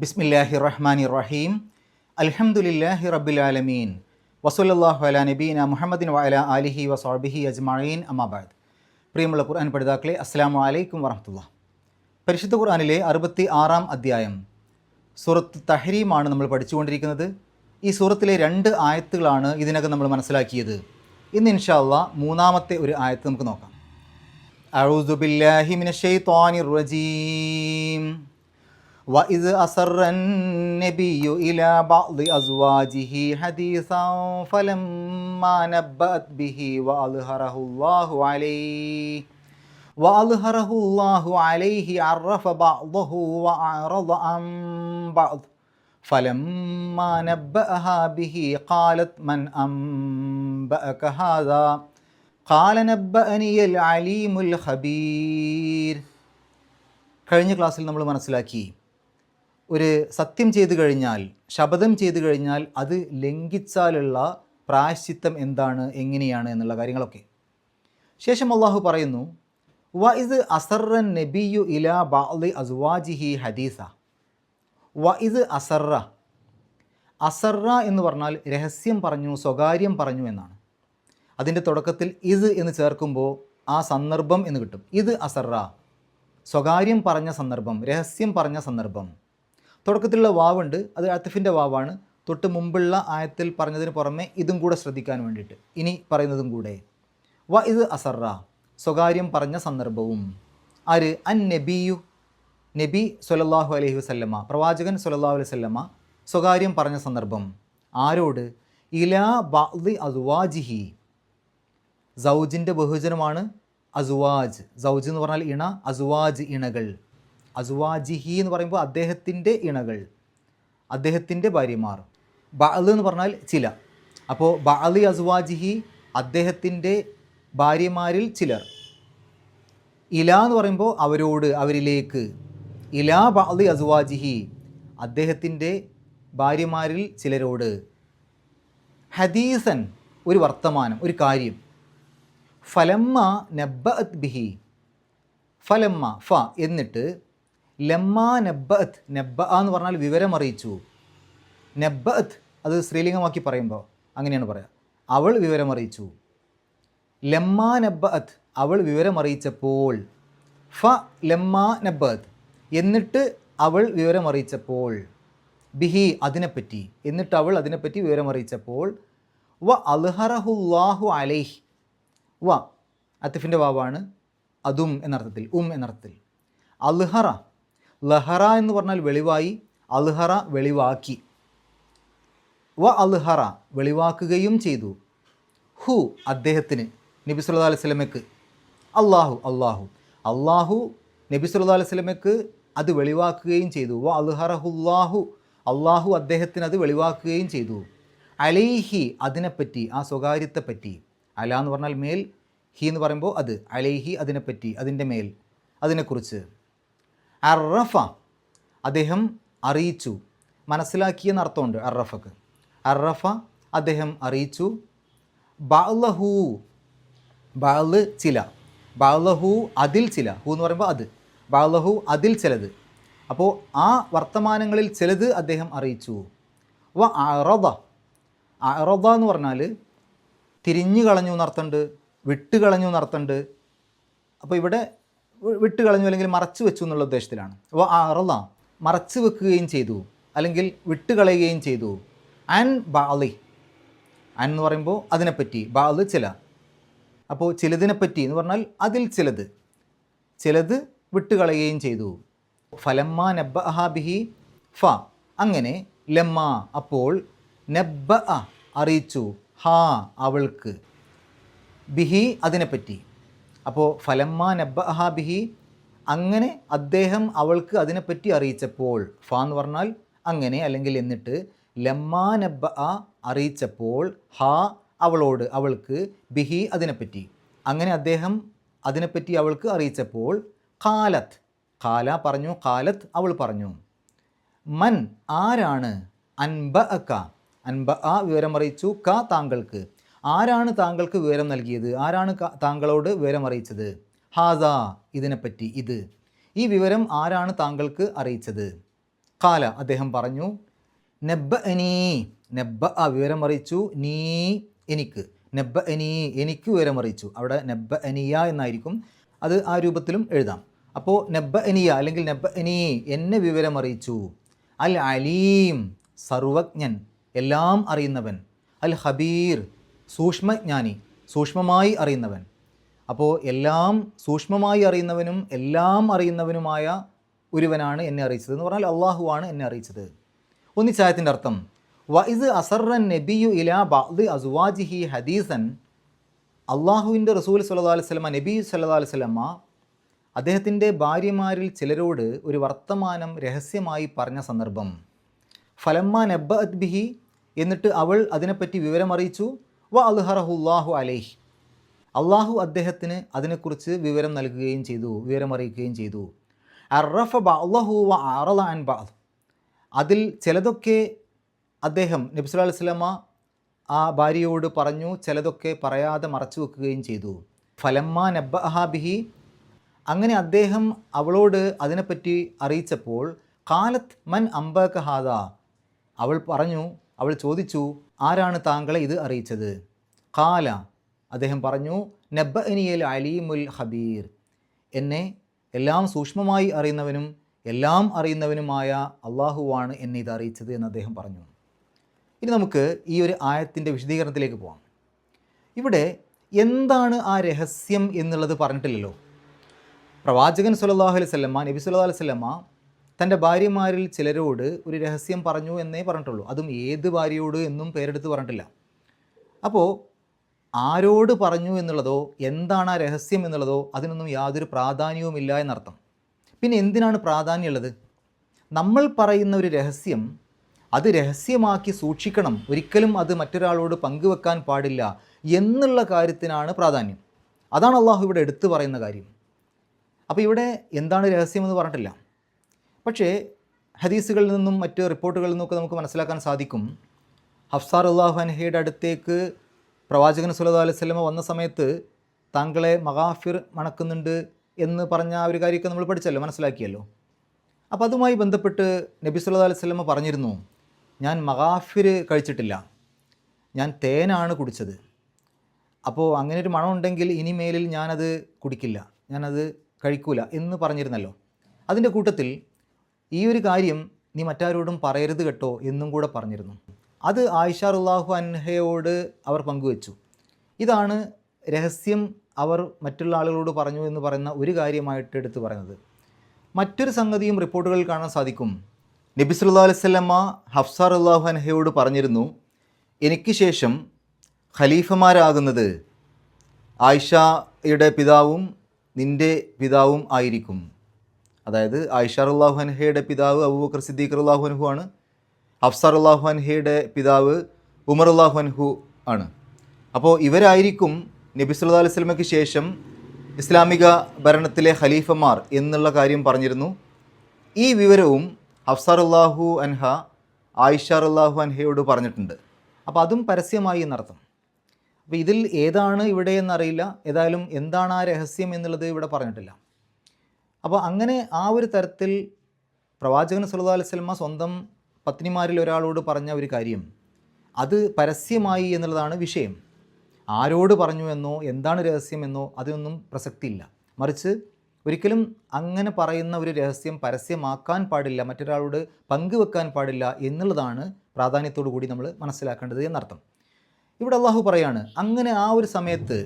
ബിസ്മില്ലാഹി റഹ്മാൻ റഹീം അൽഹമുല്ലാഹി റബ്ബുലാലമീൻ. വസുലല്ലാഹു അല നബീന മുഹമ്മദിൻ വഅല അലിഹി വസാബിഹി അജ്മീൻ അമ്മാബാദ് പ്രിയമുള്ള ഖുർആൻ പഠിതാക്കളെ അസ്സാമു അലൈക്കും വറഹമുല്ല പരിശുദ്ധ ഖുർആാനിലെ അറുപത്തി ആറാം അധ്യായം. സൂറത്ത് തഹരീമാണ് നമ്മൾ പഠിച്ചുകൊണ്ടിരിക്കുന്നത്. ഈ സൂറത്തിലെ രണ്ട് ആയത്തുകളാണ് ഇതിനകം നമ്മൾ മനസ്സിലാക്കിയത്. ഇന്ന് ഇൻഷാല്ല മൂന്നാമത്തെ ഒരു ആയത്ത് നമുക്ക് നോക്കാം. അഴുദുബില്ലാഹിമിൻ റജീം. وإذ أسر النبي إلى بعض أزواجه حديثا فلما نبأت به وأظهره الله عليه وأظهره الله عليه عرف بعضه وأعرض عن بعض فلما نبأها به قالت من أنبأك هذا قال نبأني العليم الخبير കഴിഞ്ഞ ക്ലാസ്സിൽ നമ്മൾ മനസ്സിലാക്കി ഒരു സത്യം ചെയ്തു കഴിഞ്ഞാൽ ശപഥം ചെയ്തു കഴിഞ്ഞാൽ അത് ലംഘിച്ചാലുള്ള പ്രായശ്ചിത്തം എന്താണ് എങ്ങനെയാണ് എന്നുള്ള കാര്യങ്ങളൊക്കെ. ശേഷം അള്ളാഹു പറയുന്നു വ ഇത് അസറൻ നബിയു ഇല ബാലി അസ്വാജിഹി ഹദീസ. വ ഇത് അസറ അസറ എന്ന് പറഞ്ഞാൽ രഹസ്യം പറഞ്ഞു സ്വകാര്യം പറഞ്ഞു എന്നാണ്. അതിന്റെ തുടക്കത്തിൽ ഇത് എന്ന് ചേർക്കുമ്പോൾ ആ സന്ദർഭം എന്ന് കിട്ടും. ഇത് അസറ സ്വകാര്യം പറഞ്ഞ സന്ദർഭം രഹസ്യം പറഞ്ഞ സന്ദർഭം. തുടക്കത്തിലുള്ള വാവുണ്ട്. അത് അത്തഫിന്റെ വാവാണ്. തൊട്ട് മുമ്പുള്ള ആയത്തിൽ പറഞ്ഞതിന് പുറമെ ഇതും കൂടെ ശ്രദ്ധിക്കാൻ വേണ്ടിയിട്ട്. ഇനി പറയുന്നതും കൂടെ. വ ഇത് അസറ. സ്വകാര്യം പറഞ്ഞ സന്ദർഭവും. ആര്? അൻ നബിയു. നബി സൊലല്ലാഹു അലഹി വസല്ലമ്മ പ്രവാചകൻ സൊലല്ലാഹു അലൈഹി വസല്ലമ്മ സ്വകാര്യം പറഞ്ഞ സന്ദർഭം. ആരോട്? ഇലാ ബാദി അസുവാജിഹി. സൗജിന്റെ ബഹുജനമാണ് അസുവാജ്. സൗജ് എന്ന് പറഞ്ഞാൽ ഇണ അസുവാജ് ഇണകൾ. അസുവാജിഹി എന്ന് പറയുമ്പോൾ അദ്ദേഹത്തിന്റെ ഇണകൾ അദ്ദേഹത്തിന്റെ ഭാര്യമാർ. ബഅൽ എന്ന് പറഞ്ഞാൽ ചില. അപ്പോൾ ബഅലി അസുവാജിഹി അദ്ദേഹത്തിന്റെ ഭാര്യമാരിൽ ചിലർ. ഇല എന്ന് പറയുമ്പോൾ അവരോട് അവരിലേക്ക്. ഇലാ ബഅലി അസുവാജിഹി അദ്ദേഹത്തിന്റെ ഭാര്യമാരിൽ ചിലരോട്. ഹദീസൻ ഒരു വർത്തമാനം ഒരു കാര്യം. ഫലമ്മ നബ്ബഅത്ത് ബിഹി. ഫലമ്മ ഫ എന്നിട്ട് ലമ്മ നബ്ബഅത്ത് നബ്ബ എന്ന് പറഞ്ഞാൽ വിവരം അറിയിച്ചു. നബ്ബഅത്ത് അത് സ്ത്രീലിംഗമാക്കി പറയുമ്പോൾ അങ്ങനെയാണ് പറയുക അവൾ വിവരം അറിയിച്ചു. ലമ്മാ നബ്ബഅത്ത് അവൾ വിവരം അറിയിച്ചപ്പോൾ. ഫ ലമ്മാ നബ്ബഅത്ത് എന്നിട്ട് അവൾ വിവരം അറിയിച്ചപ്പോൾ. ബിഹി അതിനെപ്പറ്റി എന്നിട്ട് അവൾ അതിനെപ്പറ്റി വിവരമറിയിച്ചപ്പോൾ വ അൽഹറഹുല്ലാഹു അലൈഹ് വ അത്തിഫിന്റെ വാവാണ് അതും എന്നർത്ഥത്തിൽ ഉം എന്നർത്ഥത്തിൽ. അൽഹറ ലഹറ എന്ന് പറഞ്ഞാൽ വെളിവായി അൽഹറ വെളിവാക്കി. വ അൽഹറ വെളിവാക്കുകയും ചെയ്തു. ഹു അദ്ദേഹത്തിന് നബി സുല്ലാ അലൈഹി വസല്ലമയ്ക്ക്. അള്ളാഹു അള്ളാഹു അള്ളാഹു നബി സുല്ലാ അലൈഹി വസല്ലമയ്ക്ക് അത് വെളിവാക്കുകയും ചെയ്തു. വ അൽഹറഹുല്ലാഹു അള്ളാഹു അദ്ദേഹത്തിന് അത് വെളിവാക്കുകയും ചെയ്തു. അലൈഹി അതിനെപ്പറ്റി ആ സ്വകാര്യത്തെപ്പറ്റി. അല എന്ന് പറഞ്ഞാൽ മേൽ ഹി എന്ന് പറയുമ്പോൾ അത്. അലൈഹി അതിനെപ്പറ്റി അതിന്റെ മേൽ. അതിനെക്കുറിച്ച്. അറഫ. അദ്ദേഹം അറിയിച്ചു. മനസ്സിലാക്കിയെന്ന് അർത്ഥമുണ്ട് അറഫക്ക്. അറഫ അദ്ദേഹം അറിയിച്ചു. ബാലഹു ബാൽ ചില. ബാലഹു അതിൽ ചില. ഹു എന്ന് പറയുമ്പോൾ അത്. ബാലഹു അതിൽ ചിലത്. അപ്പോൾ ആ വർത്തമാനങ്ങളിൽ ചിലത് അദ്ദേഹം അറിയിച്ചു. വ അറദ. അറദ എന്ന് പറഞ്ഞാൽ തിരിഞ്ഞു കളഞ്ഞു എന്നർത്ഥമുണ്ട് വിട്ട് കളഞ്ഞു എന്നർത്ഥമുണ്ട്. അപ്പോൾ ഇവിടെ വിട്ട് കളഞ്ഞു അല്ലെങ്കിൽ മറച്ചു വെച്ചു എന്നുള്ള ഉദ്ദേശത്തിലാണ്. അപ്പോൾ അറല്ല. മറച്ചു വെക്കുകയും ചെയ്തു. അല്ലെങ്കിൽ വിട്ട് കളയുകയും ചെയ്തു. അൻ ബാളി അൻ എന്ന് പറയുമ്പോൾ അതിനെപ്പറ്റി. ബാൾ ചില. അപ്പോൾ ചിലതിനെപ്പറ്റി എന്ന് പറഞ്ഞാൽ അതിൽ ചിലത്. ചിലത് വിട്ടുകളയുകയും ചെയ്തു. ഫലമ്മ നബ്ബ അഹാബിഹി ഫ. അങ്ങനെ ലമ്മ അപ്പോൾ നബ്ബ അറിയിച്ചു. ഹാ അവൾക്ക്. ബിഹി അതിനെപ്പറ്റി. അപ്പോൾ ഫലമ്മ നബ്ബഹാബിഹി അങ്ങനെ അദ്ദേഹം അവൾക്ക് അതിനെപ്പറ്റി അറിയിച്ചപ്പോൾ ഫ എന്ന് പറഞ്ഞാൽ അങ്ങനെ അല്ലെങ്കിൽ എന്നിട്ട് ലമ്മാ നബ്ബ അറിയിച്ചപ്പോൾ ഹ അവളോട് അവൾക്ക് ബിഹി അതിനെപ്പറ്റി. അങ്ങനെ അദ്ദേഹം അതിനെപ്പറ്റി അവൾക്ക് അറിയിച്ചപ്പോൾ കാലത്ത് കാല പറഞ്ഞു കാലത്ത് അവൾ പറഞ്ഞു മൻ ആരാണ്? അൻബ അക്ക അൻബ ആ വിവരമറിയിച്ചു ക താങ്കൾക്ക്. ആരാണ് താങ്കൾക്ക് വിവരം നൽകിയത്? ആരാണ് താങ്കളോട് വിവരം അറിയിച്ചത്? ഹാസ ഇതിനെപ്പറ്റി ഇത്. ഈ വിവരം ആരാണ് താങ്കൾക്ക് അറിയിച്ചത്? കാല അദ്ദേഹം പറഞ്ഞു നെബ്ബ എനീ നെബ്ബ ആ വിവരം അറിയിച്ചു നീ എനിക്ക്. നെബ്ബ എനീ എനിക്ക് വിവരം അറിയിച്ചു. അവിടെ നെബ്ബ അനിയ എന്നായിരിക്കും. അത് ആ രൂപത്തിലും എഴുതാം. അപ്പോൾ നെബ്ബ അനിയ അല്ലെങ്കിൽ നെബ്ബ എനീ എന്നെ വിവരം അറിയിച്ചു. അൽ അലീം സർവജ്ഞൻ എല്ലാം അറിയുന്നവൻ. അൽ ഹബീർ സൂക്ഷ്മജ്ഞാനി സൂക്ഷ്മമായി അറിയുന്നവൻ. അപ്പോൾ എല്ലാം സൂക്ഷ്മമായി അറിയുന്നവനും എല്ലാം അറിയുന്നവനുമായ ഒരുവനാണ് എന്നെ അറിയിച്ചത് എന്ന് പറഞ്ഞാൽ അള്ളാഹുവാണ് എന്നെ അറിയിച്ചത്. ഒന്നിച്ചായത്തിന്റെ അർത്ഥം വൈസ് അസറൻ നബിയു ഇലാ ബാദ് അസുവാജിഹി ഹദീസൻ. അള്ളാഹുവിന്റെ റസൂൽ സല്ലാ അലൈഹി സ്വലമ നബി സല്ലാ അലൈഹി സ്വലമ അദ്ദേഹത്തിന്റെ ഭാര്യമാരിൽ ചിലരോട് ഒരു വർത്തമാനം രഹസ്യമായി പറഞ്ഞ സന്ദർഭം. ഫലമ്മ നബ്ബ അദ്ബിഹി എന്നിട്ട് അവൾ അതിനെപ്പറ്റി വിവരമറിയിച്ചു. വ അൽഹറഹുല്ലാഹു അലൈഹി. അള്ളാഹു അദ്ദേഹത്തിന് അതിനെക്കുറിച്ച് വിവരം നൽകുകയും ചെയ്തു വിവരം അറിയിക്കുകയും ചെയ്തു. അറഫ ബഅ്ലഹു വ അറള അൻ ബഅദ്. അതിൽ ചിലതൊക്കെ അദ്ദേഹം നബി സല്ലല്ലാഹു അലൈഹി വസല്ലമ ആ ഭാര്യയോട് പറഞ്ഞു ചിലതൊക്കെ പറയാതെ മറച്ചു വെക്കുകയും ചെയ്തു. ഫലമ്മ നബ് ബിഹി. അങ്ങനെ അദ്ദേഹം അവളോട് അതിനെപ്പറ്റി അറിയിച്ചപ്പോൾ കാലത്ത് മൻ അംബക ഹാദ. അവൾ പറഞ്ഞു അവൾ ചോദിച്ചു ആരാണ് താങ്കളെ ഇത് അറിയിച്ചത്? കാല അദ്ദേഹം പറഞ്ഞു നബ്ബ എനിയൽ അലീമുൽ ഹബീർ എന്നെ എല്ലാം സൂക്ഷ്മമായി അറിയുന്നവനും എല്ലാം അറിയുന്നവനുമായ അള്ളാഹുവാണ് എന്നെ ഇത് അറിയിച്ചത് എന്ന് അദ്ദേഹം പറഞ്ഞു. ഇനി നമുക്ക് ഈ ഒരു ആയത്തിന്റെ വിശദീകരണത്തിലേക്ക് പോകാം ഇവിടെ എന്താണ് ആ രഹസ്യം എന്നുള്ളത് പറഞ്ഞിട്ടില്ലല്ലോ. പ്രവാചകൻ സുല്ലാഹു അലൈഹി സ്വല്ലമ്മ നബി സുല്ലാ അലൈഹി സ്വല്ലമ്മ തന്റെ ഭാര്യമാരിൽ ചിലരോട് ഒരു രഹസ്യം പറഞ്ഞു എന്നേ പറഞ്ഞിട്ടുള്ളൂ. അതും ഏത് ഭാര്യയോട് എന്നും പേരെടുത്ത് പറഞ്ഞിട്ടില്ല. അപ്പോൾ ആരോട് പറഞ്ഞു എന്നുള്ളതോ എന്താണ് ആ രഹസ്യം എന്നുള്ളതോ അതിനൊന്നും യാതൊരു പ്രാധാന്യവുമില്ല എന്നർത്ഥം. പിന്നെ എന്തിനാണ് പ്രാധാന്യമുള്ളത് നമ്മൾ പറയുന്ന ഒരു രഹസ്യം അത് രഹസ്യമാക്കി സൂക്ഷിക്കണം. ഒരിക്കലും അത് മറ്റൊരാളോട് പങ്കുവെക്കാൻ പാടില്ല എന്നുള്ള കാര്യത്തിനാണ് പ്രാധാന്യം. അതാണ് അള്ളാഹു ഇവിടെ എടുത്തു പറയുന്ന കാര്യം. അപ്പോൾ ഇവിടെ എന്താണ് രഹസ്യമെന്ന് പറഞ്ഞിട്ടില്ല. പക്ഷേ ഹദീസുകളിൽ നിന്നും മറ്റ് റിപ്പോർട്ടുകളിൽ നിന്നൊക്കെ നമുക്ക് മനസ്സിലാക്കാൻ സാധിക്കും. ഹഫ്സാർ അള്ളാഹു അൻഹയുടെ അടുത്തേക്ക് പ്രവാചകൻ സുല്ലാ അലൈഹി സ്വലമ വന്ന സമയത്ത് താങ്കളെ മഹാഫിർ മണക്കുന്നുണ്ട് എന്ന് പറഞ്ഞ ആ ഒരു കാര്യമൊക്കെ നമ്മൾ പഠിച്ചല്ലോ മനസ്സിലാക്കിയല്ലോ. അപ്പോൾ അതുമായി ബന്ധപ്പെട്ട് നബി സുല്ലാ അലൈഹി സ്വലമ പറഞ്ഞിരുന്നു ഞാൻ മഹാഫിർ കഴിച്ചിട്ടില്ല. ഞാൻ തേനാണ് കുടിച്ചത്. അപ്പോൾ അങ്ങനെ ഒരു മണം ഉണ്ടെങ്കിൽ ഇനിമേലിൽ ഞാനത് കുടിക്കില്ല. ഞാനത് കഴിക്കൂല. എന്ന് പറഞ്ഞിരുന്നല്ലോ. അതിന്റെ കൂട്ടത്തിൽ ഈ ഒരു കാര്യം നീ മറ്റാരോടും പറയരുത് കേട്ടോ എന്നും കൂടെ പറഞ്ഞിരുന്നു. അത് ആയിഷ റുല്ലാഹു അൻഹയോട് അവർ പങ്കുവച്ചു. ഇതാണ് രഹസ്യം അവർ മറ്റുള്ള ആളുകളോട് പറഞ്ഞു എന്ന് പറയുന്ന ഒരു കാര്യമായിട്ട് എടുത്തു പറയുന്നത്. മറ്റൊരു സംഗതിയും റിപ്പോർട്ടുകളിൽ കാണാൻ സാധിക്കും. നബി സല്ലാ അലൈവല്ലമ്മ ഹഫ്സാർ അള്ളാഹു അൻഹയോട് പറഞ്ഞിരുന്നു എനിക്ക് ശേഷം ഖലീഫമാരാകുന്നത് ആയിഷയുടെ പിതാവും നിന്റെ പിതാവും ആയിരിക്കും. അതായത് ആയിഷാർ അള്ളാഹു അൻഹയുടെ പിതാവ് അബൂബക്കർ സിദ്ദീഖർ അള്ളാഹു അൻഹു ആണ്. അഫ്സാർ അള്ളാഹു അൻഹയുടെ പിതാവ് ഉമർ അള്ളാഹു അൻഹു ആണ്. അപ്പോൾ ഇവരായിരിക്കും നബി സുല്ലാ അലൈഹി സ്വലമയ്ക്ക് ശേഷം ഇസ്ലാമിക ഭരണത്തിലെ ഖലീഫമാർ എന്നുള്ള കാര്യം പറഞ്ഞിരുന്നു. ഈ വിവരവും അഫ്സാർ അള്ളാഹു അൻഹ ആയിഷാർ അള്ളാഹു അൻഹയോട് പറഞ്ഞിട്ടുണ്ട്. അപ്പോൾ അതും പരസ്യമായി എന്നർത്ഥം. അപ്പോൾ ഇതിൽ ഏതാണ് ഇവിടെ എന്നറിയില്ല. ഏതായാലും എന്താണ് ആ രഹസ്യം എന്നുള്ളത് ഇവിടെ പറഞ്ഞിട്ടില്ല. അപ്പോൾ അങ്ങനെ ആ ഒരു തരത്തിൽ പ്രവാചകൻ സുല്ലാ അലൈഹി വസല്ലമ സ്വന്തം പത്നിമാരിൽ ഒരാളോട് പറഞ്ഞ ഒരു കാര്യം. അത് പരസ്യമായി എന്നുള്ളതാണ് വിഷയം. ആരോട് പറഞ്ഞു എന്നോ എന്താണ് രഹസ്യം എന്നോ അതിനൊന്നും പ്രസക്തിയില്ല. മറിച്ച് ഒരിക്കലും അങ്ങനെ പറയുന്ന ഒരു രഹസ്യം പരസ്യമാക്കാൻ പാടില്ല മറ്റൊരാളോട് പങ്കുവെക്കാൻ പാടില്ല എന്നുള്ളതാണ് പ്രാധാന്യത്തോടു കൂടി നമ്മൾ മനസ്സിലാക്കേണ്ടത് എന്നർത്ഥം. ഇവിടെ അള്ളാഹു പറയാണ് അങ്ങനെ ആ ഒരു സമയത്ത്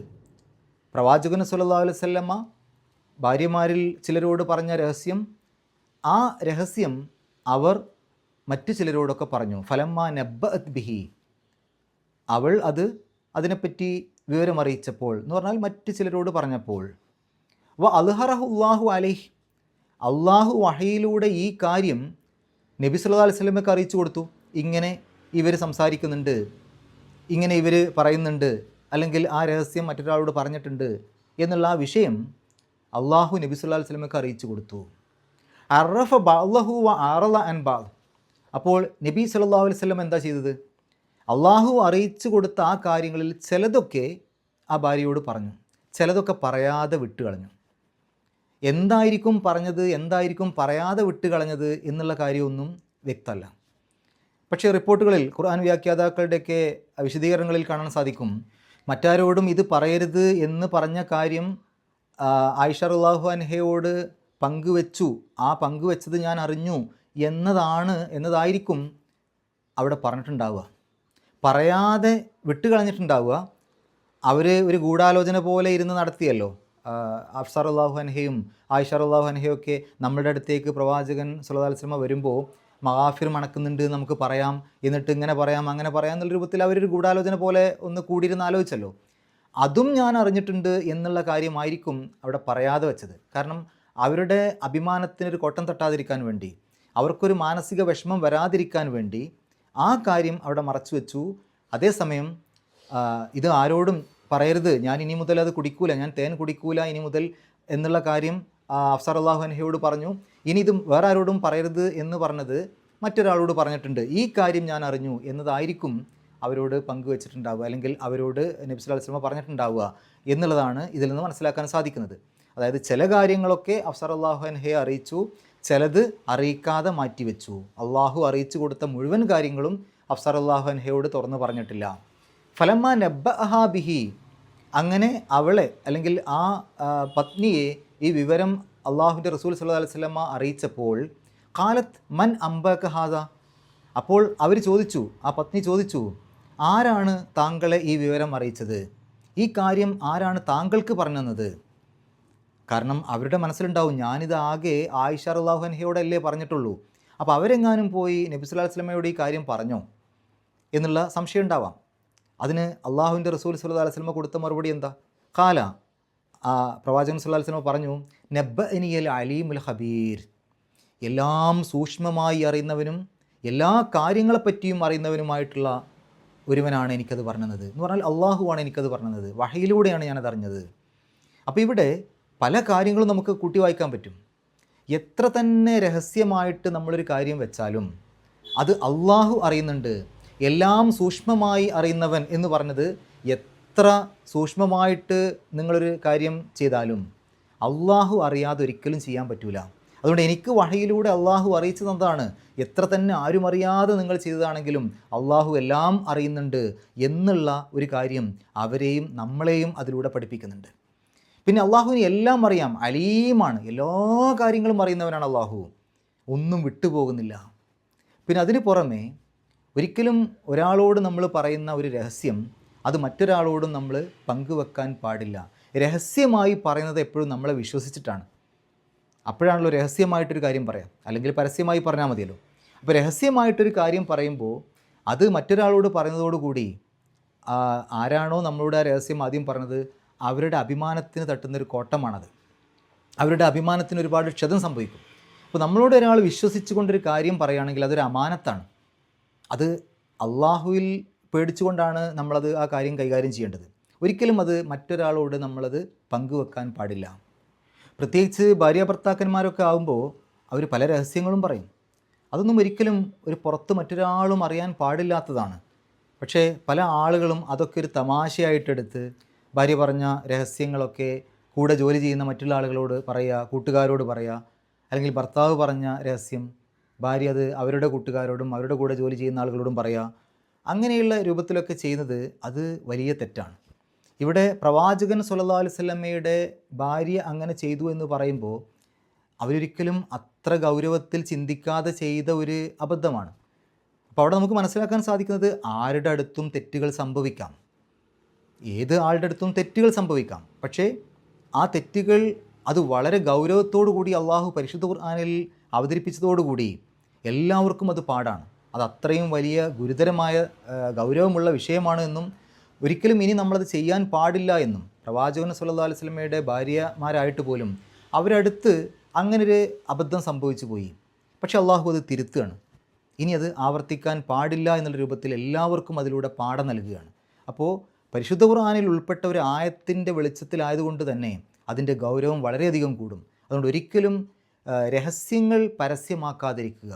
പ്രവാചകൻ സുല്ലാ അലൈഹി വസല്ലമ ഭാര്യമാരിൽ ചിലരോട് പറഞ്ഞ രഹസ്യം ആ രഹസ്യം അവർ മറ്റു ചിലരോടൊക്കെ പറഞ്ഞു. ഫലം ഫലമ്മ നബ്ബ ബിഹി. അവൾ അത് അതിനെപ്പറ്റി വിവരമറിയിച്ചപ്പോൾ എന്ന് പറഞ്ഞാൽ മറ്റു ചിലരോട് പറഞ്ഞപ്പോൾ. വ അൽഹറഹു അള്ളാഹു അലൈഹ്. അള്ളാഹു വഹയിലൂടെ ഈ കാര്യം നബി സല്ലാ അലൈഹി വസല്ലമയ്ക്ക് അറിയിച്ചു കൊടുത്തു. ഇങ്ങനെ ഇവർ സംസാരിക്കുന്നുണ്ട് ഇങ്ങനെ ഇവർ പറയുന്നുണ്ട് അല്ലെങ്കിൽ ആ രഹസ്യം മറ്റൊരാളോട് പറഞ്ഞിട്ടുണ്ട് എന്നുള്ള ആ വിഷയം അള്ളാഹു നബി സുല്ലാ വസ്ലമക്ക് അറിയിച്ചു കൊടുത്തു. അറഫ ബാഹു വ ആറല അൻ ബഅദ്. അപ്പോൾ നബി സല്ലല്ലാഹു അലൈഹി വസല്ലം എന്താ ചെയ്തത്? അള്ളാഹു അറിയിച്ചു കൊടുത്ത ആ കാര്യങ്ങളിൽ ചിലതൊക്കെ ആ ഭാര്യയോട് പറഞ്ഞു. ചിലതൊക്കെ പറയാതെ വിട്ടുകളഞ്ഞു എന്തായിരിക്കും പറഞ്ഞത്? എന്തായിരിക്കും പറയാതെ വിട്ടുകളഞ്ഞത് എന്നുള്ള കാര്യമൊന്നും വ്യക്തമല്ല. പക്ഷേ റിപ്പോർട്ടുകളിൽ ഖുർആൻ വ്യാഖ്യാതാക്കളുടെയൊക്കെ വിശദീകരണങ്ങളിൽ കാണാൻ സാധിക്കും. മറ്റാരോടും ഇത് പറയരുത് എന്ന് പറഞ്ഞ കാര്യം ആയിഷ റല്ലാഹു അൻഹയോട് പങ്കുവെച്ചു. ആ പങ്കുവെച്ചത് ഞാൻ അറിഞ്ഞു. എന്നതാണ് എന്നതായിരിക്കും അവിടെ പറഞ്ഞിട്ടുണ്ടാവുക. പറയാതെ വിട്ടുകളഞ്ഞിട്ടുണ്ടാവുക. അവർ ഒരു ഗൂഢാലോചന പോലെ ഇരുന്ന് നടത്തിയല്ലോ. അഫ്സർ അള്ളാഹു അൻഹയും ആയിഷർ അള്ളാഹു അൻഹയും ഒക്കെ നമ്മുടെ അടുത്തേക്ക് പ്രവാചകൻ സുല്ലാ അലിസ്ലമ വരുമ്പോൾ മഹാഫിർ മണക്കുന്നുണ്ട് നമുക്ക് പറയാം. എന്നിട്ട് ഇങ്ങനെ പറയാം അങ്ങനെ പറയാം എന്നുള്ള രൂപത്തിൽ അവരൊരു ഗൂഢാലോചന പോലെ ഒന്ന് കൂടിയിരുന്ന് ആലോചിച്ചല്ലോ. അതും ഞാൻ അറിഞ്ഞിട്ടുണ്ട് എന്നുള്ള കാര്യമായിരിക്കും അവിടെ പറയാതെ വെച്ചത്. കാരണം അവരുടെ അഭിമാനത്തിനൊരു കോട്ടം തട്ടാതിരിക്കാൻ വേണ്ടി അവർക്കൊരു മാനസിക വിഷമം വരാതിരിക്കാൻ വേണ്ടി ആ കാര്യം അവിടെ മറച്ചു വെച്ചു. അതേസമയം ഇത് ആരോടും പറയരുത്. ഞാൻ ഇനി മുതൽ അത് കുടിക്കൂല. ഞാൻ തേൻ കുടിക്കൂല ഇനി മുതൽ എന്നുള്ള കാര്യം അഫ്സർ അള്ളാഹു അൻഹയോട് പറഞ്ഞു. ഇനി ഇത് വേറെ ആരോടും പറയരുത് എന്ന് പറഞ്ഞത് മറ്റൊരാളോട് പറഞ്ഞിട്ടുണ്ട്. ഈ കാര്യം ഞാൻ അറിഞ്ഞു എന്നതായിരിക്കും അവരോട് പങ്കുവച്ചിട്ടുണ്ടാവുക അല്ലെങ്കിൽ അവരോട് നബി അലൈഹി വസല്ലം പറഞ്ഞിട്ടുണ്ടാവുക എന്നുള്ളതാണ് ഇതിൽ നിന്ന് മനസ്സിലാക്കാൻ സാധിക്കുന്നത്. അതായത് ചില കാര്യങ്ങളൊക്കെ അഫ്സർ അള്ളാഹു അൻഹയെ അറിയിച്ചു ചിലത് അറിയിക്കാതെ മാറ്റിവെച്ചു. അള്ളാഹു അറിയിച്ചു കൊടുത്ത മുഴുവൻ കാര്യങ്ങളും അഫ്സർ അൻഹയോട് തുറന്നു പറഞ്ഞിട്ടില്ല. ഫലമ്മ നബ്ബ അഹാബിഹി അങ്ങനെ അവളെ അല്ലെങ്കിൽ ആ പത്നിയെ ഈ വിവരം അള്ളാഹുവിന്റെ റസൂൽ സല്ലല്ലാഹു അലൈഹി വസല്ലമ അറിയിച്ചപ്പോൾ കാലത്ത് മൻ അംബക ഹാദ അപ്പോൾ അവർ ചോദിച്ചു ആ പത്നി ചോദിച്ചു ആരാണ് താങ്കളെ ഈ വിവരം അറിയിച്ചത്? ഈ കാര്യം ആരാണ് താങ്കൾക്ക് പറഞ്ഞു തന്നത് കാരണം അവരുടെ മനസ്സിലുണ്ടാവും ഞാനിത് ആകെ ആയിഷ അള്ളാഹു അൻഹയോടല്ലേ പറഞ്ഞിട്ടുള്ളൂ. അപ്പോൾ അവരെങ്ങാനും പോയി നബി സ്വലമയോട് ഈ കാര്യം പറഞ്ഞോ? എന്നുള്ള സംശയം ഉണ്ടാവാം. അതിന് അള്ളാഹുവിന്റെ റസൂൽ സല്ലല്ലാഹു അലൈഹി സ്വലമ കൊടുത്ത മറുപടി എന്താ? കാല ആ പ്രവാചകൻ സുല്ലാ സ്വലമ പറഞ്ഞു നബ്ബ എനിയൽ അലീമുൽ ഹബീർ എല്ലാം സൂക്ഷ്മമായി അറിയുന്നവനും എല്ലാ കാര്യങ്ങളെപ്പറ്റിയും അറിയുന്നവനുമായിട്ടുള്ള ഒരുവനാണ് എനിക്കത് പറഞ്ഞത് എന്ന് പറഞ്ഞാൽ അള്ളാഹുവാണ് എനിക്കത് പറഞ്ഞത്. വഹയിലൂടെയാണ് ഞാനത് അറിഞ്ഞത്. അപ്പോൾ ഇവിടെ പല കാര്യങ്ങളും നമുക്ക് കൂട്ടി വായിക്കാൻ പറ്റും. എത്ര തന്നെ രഹസ്യമായിട്ട് നമ്മളൊരു കാര്യം വെച്ചാലും അത് അള്ളാഹു അറിയുന്നുണ്ട്. എല്ലാം സൂക്ഷ്മമായി അറിയുന്നവൻ എന്ന് പറഞ്ഞത് എത്ര സൂക്ഷ്മമായിട്ട് നിങ്ങളൊരു കാര്യം ചെയ്താലും അള്ളാഹു അറിയാതെ ഒരിക്കലും ചെയ്യാൻ പറ്റൂല. അതുകൊണ്ട് എനിക്ക് വഴിയിലൂടെ അള്ളാഹു അറിയിച്ചു തന്നതാണ്. എത്ര തന്നെ ആരും അറിയാതെ നിങ്ങൾ ചെയ്തതാണെങ്കിലും അള്ളാഹു എല്ലാം അറിയുന്നുണ്ട് എന്നുള്ള ഒരു കാര്യം അവരെയും നമ്മളെയും അതിലൂടെ പഠിപ്പിക്കുന്നുണ്ട്. പിന്നെ അള്ളാഹുവിന് എല്ലാം അറിയാം. അലീമാണ്. എല്ലാ കാര്യങ്ങളും അറിയുന്നവനാണ് അള്ളാഹു. ഒന്നും വിട്ടുപോകുന്നില്ല. പിന്നെ അതിന് പുറമേ ഒരിക്കലും ഒരാളോട് നമ്മൾ പറയുന്ന ഒരു രഹസ്യം അത് മറ്റൊരാളോടും നമ്മൾ പങ്കുവെക്കാൻ പാടില്ല. രഹസ്യമായി പറയുന്നത് എപ്പോഴും നമ്മളെ വിശ്വസിച്ചിട്ടാണ്. അപ്പോഴാണല്ലോ രഹസ്യമായിട്ടൊരു കാര്യം പറയാം. അല്ലെങ്കിൽ പരസ്യമായി പറഞ്ഞാൽ മതിയല്ലോ. അപ്പോൾ രഹസ്യമായിട്ടൊരു കാര്യം പറയുമ്പോൾ അത് മറ്റൊരാളോട് പറയുന്നതോടുകൂടി ആരാണോ നമ്മളോട് ആ രഹസ്യം ആദ്യം പറഞ്ഞത് അവരുടെ അഭിമാനത്തിന് തട്ടുന്നൊരു കോട്ടമാണത്. അവരുടെ അഭിമാനത്തിന് ഒരുപാട് ക്ഷതം സംഭവിക്കും. അപ്പോൾ നമ്മളോട് ഒരാൾ വിശ്വസിച്ചുകൊണ്ടൊരു കാര്യം പറയുകയാണെങ്കിൽ അതൊരു അമാനത്താണ്. അത് അള്ളാഹുവിൽ പേടിച്ചുകൊണ്ടാണ് നമ്മളത് ആ കാര്യം കൈകാര്യം ചെയ്യേണ്ടത്. ഒരിക്കലും അത് മറ്റൊരാളോട് നമ്മളത് പങ്കുവെക്കാൻ പാടില്ല. പ്രത്യേകിച്ച് ഭാര്യ ഭർത്താക്കന്മാരൊക്കെ ആകുമ്പോൾ അവർ പല രഹസ്യങ്ങളും പറയും. അതൊന്നും ഒരിക്കലും ഒരു പുറത്ത് മറ്റൊരാളും അറിയാൻ പാടില്ലാത്തതാണ്. പക്ഷേ പല ആളുകളും അതൊക്കെ ഒരു തമാശയായിട്ടെടുത്ത് ഭാര്യ പറഞ്ഞ രഹസ്യങ്ങളൊക്കെ കൂടെ ജോലി ചെയ്യുന്ന മറ്റുള്ള ആളുകളോട് പറയുക കൂട്ടുകാരോട് പറയുക അല്ലെങ്കിൽ ഭർത്താവ് പറഞ്ഞ രഹസ്യം ഭാര്യ അത് അവരുടെ കൂട്ടുകാരോടും അവരുടെ കൂടെ ജോലി ചെയ്യുന്ന ആളുകളോടും പറയുക അങ്ങനെയുള്ള രൂപത്തിലൊക്കെ ചെയ്യുന്നത് അത് വലിയ തെറ്റാണ്. ഇവിടെ പ്രവാചകൻ സുല്ലാ അലൈഹി വസല്ലമയുടെ ഭാര്യ അങ്ങനെ ചെയ്തു എന്ന് പറയുമ്പോൾ അവരൊരിക്കലും അത്ര ഗൗരവത്തിൽ ചിന്തിക്കാതെ ചെയ്ത ഒരു അബദ്ധമാണ്. അപ്പോൾ അവിടെ നമുക്ക് മനസ്സിലാക്കാൻ സാധിക്കുന്നത് ആരുടെ അടുത്തും തെറ്റുകൾ സംഭവിക്കാം. ഏത് ആളുടെ അടുത്തും തെറ്റുകൾ സംഭവിക്കാം. പക്ഷേ ആ തെറ്റുകൾ അത് വളരെ ഗൗരവത്തോടു കൂടി അള്ളാഹു പരിശുദ്ധ ഖുർആാനിൽ അവതരിപ്പിച്ചതോടുകൂടി എല്ലാവർക്കും അത് പാടാണ്. അത് അത്രയും വലിയ ഗുരുതരമായ ഗൗരവമുള്ള വിഷയമാണ് എന്നും ഒരിക്കലും ഇനി നമ്മളത് ചെയ്യാൻ പാടില്ല എന്നും പ്രവാചകൻ സുല്ലാ അലൈഹി വസല്ലമയുടെ ഭാര്യമാരായിട്ട് പോലും അവരടുത്ത് അങ്ങനൊരു അബദ്ധം സംഭവിച്ചു പോയി. പക്ഷെ അള്ളാഹു അത് തിരുത്തുകയാണ്. ഇനി അത് ആവർത്തിക്കാൻ പാടില്ല എന്നുള്ള രൂപത്തിൽ എല്ലാവർക്കും അതിലൂടെ പാഠം നൽകുകയാണ്. അപ്പോൾ പരിശുദ്ധ ഖുർആാനിൽ ഉൾപ്പെട്ട ഒരു ആയത്തിന്റെ വെളിച്ചത്തിലായതുകൊണ്ട് തന്നെ അതിന്റെ ഗൗരവം വളരെയധികം കൂടും. അതുകൊണ്ട് ഒരിക്കലും രഹസ്യങ്ങൾ പരസ്യമാക്കാതിരിക്കുക.